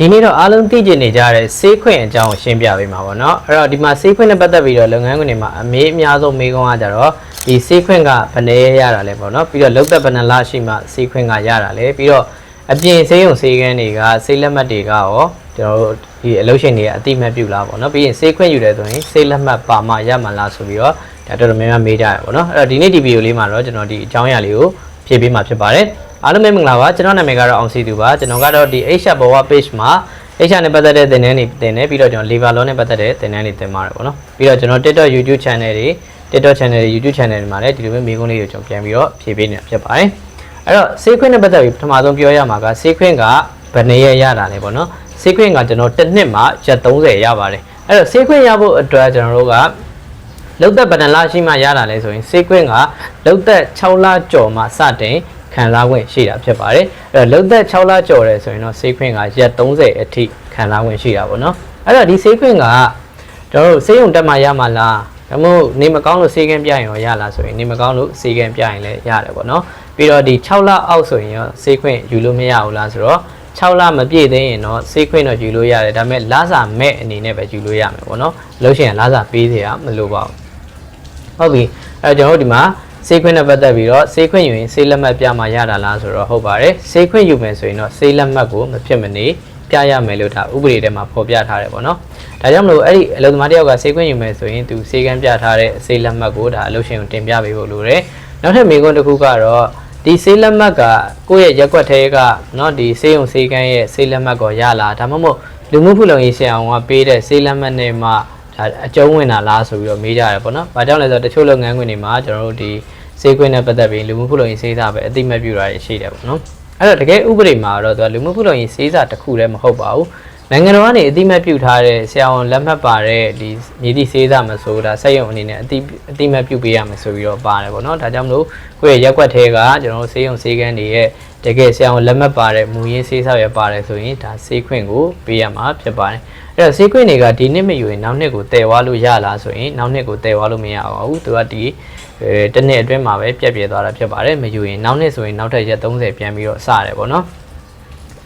ဒီနေ့တော့အားလုံးသိကျင်နေကြတဲ့ဆေးခွင့်အကြောင်းကိုရှင်းပြပေးမှာပေါ့နော်အဲ့တော့ဒီမှာဆေးခွင့်နဲ့ပတ်သက်ပြီးတော့လုပ်ငန်းခွင်တွေမှာအမေးအများဆုံးမေးခွန်းကကြတော့ဒီဆေးခွင့်ကဘယ်နဲ့ရတာလဲပေါ့နော်ပြီးတော့လုတ်သက်ဘယ်နှလရှိမှဆေးခွင့်ကရတာလဲပြီးတော့အပြင်ဆေးရုံဆေးကန်းတွေကဆေးလက်မှတ်တွေကရောကျွန်တော်တို့ဒီအလုပ်ရှင်တွေကအတိမတ်ပြုလားပေါ့နော်ပြီးရင်ဆေးခွင့်ယူတယ်ဆိုရင်ဆေးလက်မှတ်ပါမှရမှလားဆိုပြီးတော့ဒါတော်တော်များများမေးကြရပေါ့နော်အဲ့တော့ဒီနေ့ဒီဗီဒီယိုလေးမှာတော့ကျွန်တော်ဒီအကြောင်းအရာလေးကိုဖြည့်ပေးမှာဖြစ်ပါတယ် အားလုံးပဲမင်္ဂလာပါကျွန်တော်နာမည်ကတော့အောင်စီသူပါကျွန်တော်ကတော့ဒီ HR ဘောဝ page မှာ HR နဲ့ပတ်သက်တဲ့သင်တန်းတွေသင်တယ်ပြီးတော့ကျွန်တော် Lever Law နဲ့ပတ်သက်တဲ့သင်တန်းတွေသင်ပါတယ်ပေါ့နော်ပြီးတော့ကျွန်တော် TikTok YouTube channel တွေ TikTok channel တွေ YouTube channel တွေမှာလည်းဒီလိုမျိုးမေးခွန်းလေးကိုကျွန်တော်ပြန်ပြီးတော့ဖြေပေးနေတာဖြစ်ပါတယ်အဲ့တော့ဆေးခွင့်နဲ့ပတ်သက်ပြီးပထမဆုံးပြောရမှာကဆေးခွင့်ကဘယ်နှစ်ရက်ရတာလဲပေါ့နော်ဆေးခွင့်ကကျွန်တော်တစ်နှစ်မှာရက်30ရပါတယ်အဲ့တော့ဆေးခွင့်ရဖို့အတွက်ကျွန်တော်တို့က လုတ်သက်ဗဒန်လာရှိမှရတာလဲဆိုရင်စေးခွင့်ကလုတ်သက်6လကျော်မှစတင်ခံစားခွင့်ရှိတာဖြစ်ပါတယ်အဲ့တော့လုတ်သက်6လကျော်တယ်ဆိုရင်တော့စေးခွင့်ကရက်30အထိခံစားခွင့်ရှိတာပေါ့နော်အဲ့တော့ဒီစေးခွင့်ကကျွန်တော်တို့စေးရုံတက်မှရမှာလားဒါမှမဟုတ်နေမကောင်းလို့စေးကန်းပြရင်ရောရလားဆိုရင်နေမကောင်းလို့စေးကန်းပြရင်လည်းရတယ်ပေါ့နော်ပြီးတော့ဒီ6လအောက်ဆိုရင်ရောစေးခွင့်ယူလို့မရဘူးလားဆိုတော့6လမပြည့်သေးရင်တော့စေးခွင့်တော့ယူလို့ရတယ်ဒါပေမဲ့လစာမဲ့အနေနဲ့ပဲယူလို့ရမယ်ပေါ့နော်လို့ရှိရင်လစာပေးเสียမလိုပါဘူး ဟုတ်ပြီအဲကျွန်တော်တို့ဒီမှာစေးခွင့်နဲ့ပတ်သက်ပြီးတော့စေးခွင့်ယူရင်စေးလက်မှတ်ပြမှရတာလားဆိုတော့ဟုတ်ပါတယ်စေးခွင့်ယူမယ်ဆိုရင်တော့စေးလက်မှတ်ကိုမဖြစ်မနေပြရမယ်လို့ဒါဥပဒေထဲမှာဖော်ပြထားတယ်ပေါ့နော်ဒါကြောင့်မလို့အဲ့ဒီအလုံသမားတယောက်ကစေးခွင့်ယူမယ်ဆိုရင်သူစေးကမ်းပြထားတဲ့စေးလက်မှတ်ကိုဒါအလုပ်ရှင်ကိုတင်ပြပေးဖို့လိုတယ်နောက်ထပ်မိကွန်းတစ်ခုကတော့ဒီစေးလက်မှတ်ကကိုယ့်ရဲ့ရက်ွက်ထဲကเนาะဒီစေးရုံစေးကမ်းရဲ့စေးလက်မှတ်ကိုရလာဒါမှမဟုတ်လူမှုဖူလုံရေးဆရာအောင်ကပေးတဲ့စေးလက်မှတ်နဲ့မှ ဒါ အကျုံးဝင်တာလားဆိုပြီးတော့မေးကြရတယ်ပေါ့နော်။ဘာကြောင့်လဲဆိုတော့တချို့လုပ်ငန်းခွင်တွေမှာကျွန်တော်တို့ဒီစေးခွင့်နဲ့ပတ်သက်ပြီးလူမှုဖူလုံရေးစေးစာပဲအတိမတ်ပြုတာရှိတယ်ပေါ့နော်။အဲ့တော့တကယ်ဥပဒေမှာတော့သူကလူမှုဖူလုံရေးစေးစာတစ်ခုတည်းမဟုတ်ပါဘူး။နိုင်ငံတော်ကနေအတိမတ်ပြုထားတဲ့ဆရာဝန်လက်မှတ်ပါတဲ့ဒီမြေတိစေးစာမဆိုတာစက်ရုံအနေနဲ့အတိအတိမတ်ပြုပေးရမယ်ဆိုပြီးတော့ပါတယ်ပေါ့နော်။ဒါကြောင့်မလို့ကိုယ့်ရဲ့ရက်ွက်ထဲကကျွန်တော်တို့စေးရုံစေးကန်းတွေရဲ့တကယ်ဆရာဝန်လက်မှတ်ပါတဲ့မူရင်းစေးစာရပါတယ်ဆိုရင်ဒါစေးခွင့်ကိုပေးရမှာဖြစ်ပါတယ်။ အဲ့တော့ဈေးကွင်းတွေကဒီနှစ်မယူရင်နောက်နှစ်ကိုတည်သွားလို့ရလားဆိုရင်နောက်နှစ်ကိုတည်သွားလို့မရပါဘူးသူကဒီအဲတစ်နှစ်အတွင်းမှာပဲပြက်ပြဲသွားတာဖြစ်ပါတယ်မယူရင်နောက်နှစ်ဆိုရင်နောက်ထပ်ရက်30ပြန်ပြီးတော့စရတယ်ပေါ့နော်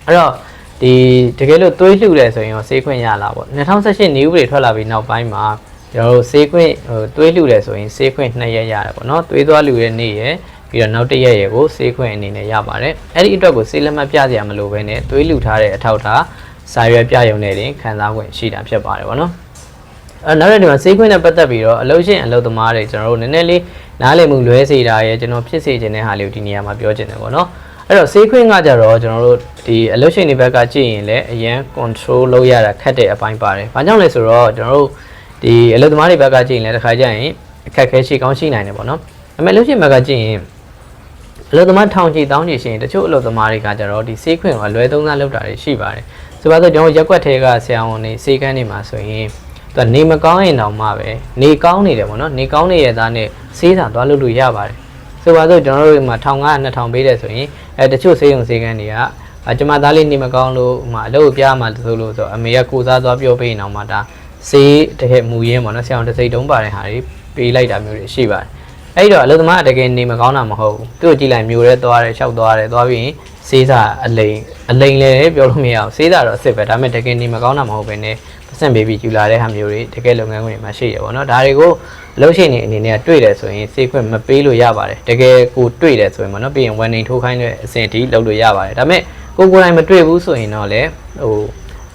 အဲ့တော့ဒီတကယ်လို့သွေးလှူတယ်ဆိုရင်ရောဈေးခွင့်ရလားပေါ့2018နေဥပဒေထွက်လာပြီးနောက်ပိုင်းမှာကျွန်တော်တို့ဈေးခွင့်ဟိုသွေးလှူတယ်ဆိုရင်ဈေးခွင့်2ရက်ရတယ်ပေါ့နော်သွေးသွားလှူတဲ့နေ့ရယ်ပြီးတော့နောက်တစ်ရက်ရယ်ကိုဈေးခွင့်အနေနဲ့ရပါတယ်အဲ့ဒီအတွက်ကိုဈေးလက်မှတ်ပြစရာမလိုဘဲနဲ့သွေးလှူထားတဲ့အထောက်အထား စာရွက်ပြရုံနဲ့တင်ခံစားခွင့်ရှိတာဖြစ်ပါတယ်ဗောနော်အဲနောက်တဲ့ဒီမှာစေးခွင့်နဲ့ပတ်သက်ပြီးတော့အလုပ်ရှင်အလုပ်သမားတွေကျွန်တော်တို့နည်းနည်းလေးနားလည်မှုလွဲစေတာရဲ့ကျွန်တော်ဖြစ်စေခြင်းတဲ့ဟာလေးကိုဒီနေရာမှာပြောချင်တယ်ဗောနော်အဲ့တော့စေးခွင့်ကကြတော့ကျွန်တော်တို့ဒီအလုပ်ရှင်တွေဘက်ကကြည့်ရင်လည်းအရင် control လုပ်ရတာခက်တဲ့အပိုင်းပါတယ်။ဘာကြောင့်လဲဆိုတော့ကျွန်တော်တို့ဒီအလုပ်သမားတွေဘက်ကကြည့်ရင်လည်းတစ်ခါကျရင်အခက်အခဲရှိကောင်းရှိနိုင်တယ်ဗောနော်။ဒါပေမဲ့အလုပ်ရှင်ဘက်ကကြည့်ရင်အလုပ်သမားထောင်ချီတောင်းချီရှိရင်တချို့အလုပ်သမားတွေကကြတော့ဒီစေးခွင့်ကိုလွဲသုံးစားလုပ်တာတွေရှိပါတယ်။ ဆိုပါတော့ကျွန်တော်ရက်ွက်ထဲကဆရာဝန်တွေစေးကန်းတွေမှာဆိုရင်သူကနေမကောင်းရင်တောင်မှပဲနေကောင်းနေတယ်ပေါ့နော်နေကောင်းနေတဲ့သားနဲ့စေးစာသွားလုပ်လို့ရပါတယ်။ဆိုပါတော့ကျွန်တော်တို့မှာ1500 2000ပေးတယ်ဆိုရင်အဲတချို့စေးရုံစေးကန်းတွေကအာကျွန်မသားလေးနေမကောင်းလို့ဟိုမှာအလုပ်ပြားမှာဆိုလို့ဆိုအမေကကိုစားသွားပြောပေးရင်တော့မှဒါစေးတကယ်မူရင်းပေါ့နော်ဆရာဝန်တစ်စိတ်တုံးပါတဲ့ဟာတွေပေးလိုက်တာမျိုးတွေရှိပါတယ်။အဲ့တော့အလုပ်သမားကတကယ်နေမကောင်းတာမဟုတ်ဘူးသူ့ကိုကြည့်လိုက်မျိုးရဲသွားတယ်လျှောက်သွားတယ်သွားပြီးရင် စေးစာအလိန်အလိန်လည်းပြောလို့မရအောင်စေးစာတော့အစ်စ်ပဲဒါပေမဲ့တကယ်နေမကောင်းတာမဟုတ်ဘဲနဲ့ပတ်စံဘေဘီယူလာတဲ့ဟာမျိုးတွေတကယ်လုပ်ငန်းခွင်တွေမှာရှိရပါတော့ဒါတွေကိုအလုပ်ရှင်တွေအနေနဲ့တွေ့တယ်ဆိုရင်စေးခွင့်မပေးလို့ရပါတယ်တကယ်ကိုတွေ့တယ်ဆိုရင်ပေါ့နော်ပြီးရင်ဝန်နေထိုးခိုင်းတဲ့အဆင့်အထိလုပ်လို့ရပါတယ်ဒါပေမဲ့ကိုကိုယ်တိုင်မတွေ့ဘူးဆိုရင်တော့လေဟို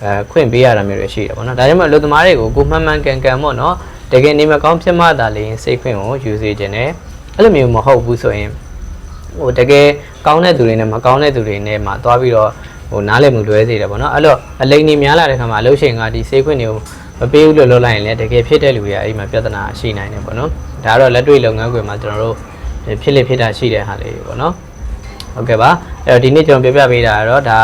အဲခွင့်ပေးရတာမျိုးတွေရှိတယ်ပေါ့နော်ဒါကြောင့်မလို့အလုပ်သမားတွေကိုကိုမှန်မှန်ကန်ကန်ပေါ့နော်တကယ်နေမကောင်းဖြစ်မှသာလေစိတ်ခွင့်ကိုယူစေခြင်းနဲ့အဲ့လိုမျိုးမဟုတ်ဘူးဆိုရင်ဟိုတကယ် ကောင်းတဲ့သူတွေနဲ့မကောင်းတဲ့သူတွေနဲ့မှသွားပြီးတော့ဟိုနားလည်မှုလွဲစေတယ်ပေါ့နော်အဲ့တော့အလိန်နေများလာတဲ့ခါမှာအလုပ်ရှင်ကဒီစိတ်ခွင့်တွေကိုမပေးဘူးလို့လုပ်လိုက်ရင်လည်းတကယ်ဖြစ်တဲ့လူတွေအဲ့ဒီမှာပြဿနာရှိနိုင်တယ်ပေါ့နော်ဒါကတော့လက်တွေ့လုပ်ငန်းခွင်မှာကျွန်တော်တို့ဖြစ်လေဖြစ်တာရှိတဲ့ဟာလေးတွေပေါ့နော်ဟုတ်ကဲ့ပါအဲ့တော့ဒီနေ့ကျွန်တော်ပြပြပေးတာကတော့ဒါ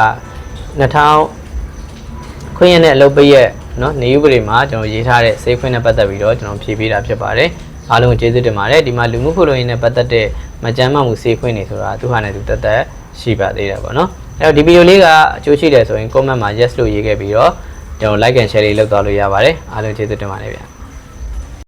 2000ခွင့်ရတဲ့အလုပ်ပိတ်ရဲ့နော်နေဥပဒေမှာကျွန်တော်ရေးထားတဲ့စေခွင့်နဲ့ပတ်သက်ပြီးတော့ကျွန်တော်ဖြေပေးတာဖြစ်ပါတယ် အားလုံးကိုကျေးဇူးတင်ပါတယ်ဒီမှာလူမှုဖွံ့ဖြိုးရေးနဲ့ပတ်သက်တဲ့မကြမ်းမှမှုစေခွင့်တွေဆိုတာသူဟာနဲ့သူတက်တက်ရှိပါသေးတယ်ပေါ့နော်အဲ့တော့ဒီဗီဒီယိုလေးကအကျိုးရှိတယ်ဆိုရင် comment မှာ yes လို့ရေးခဲ့ပြီးတော့ကျွန်တော် like and share လေးလုပ်သွားလို့ရပါတယ်အားလုံးကျေးဇူးတင်ပါတယ်ဗျာ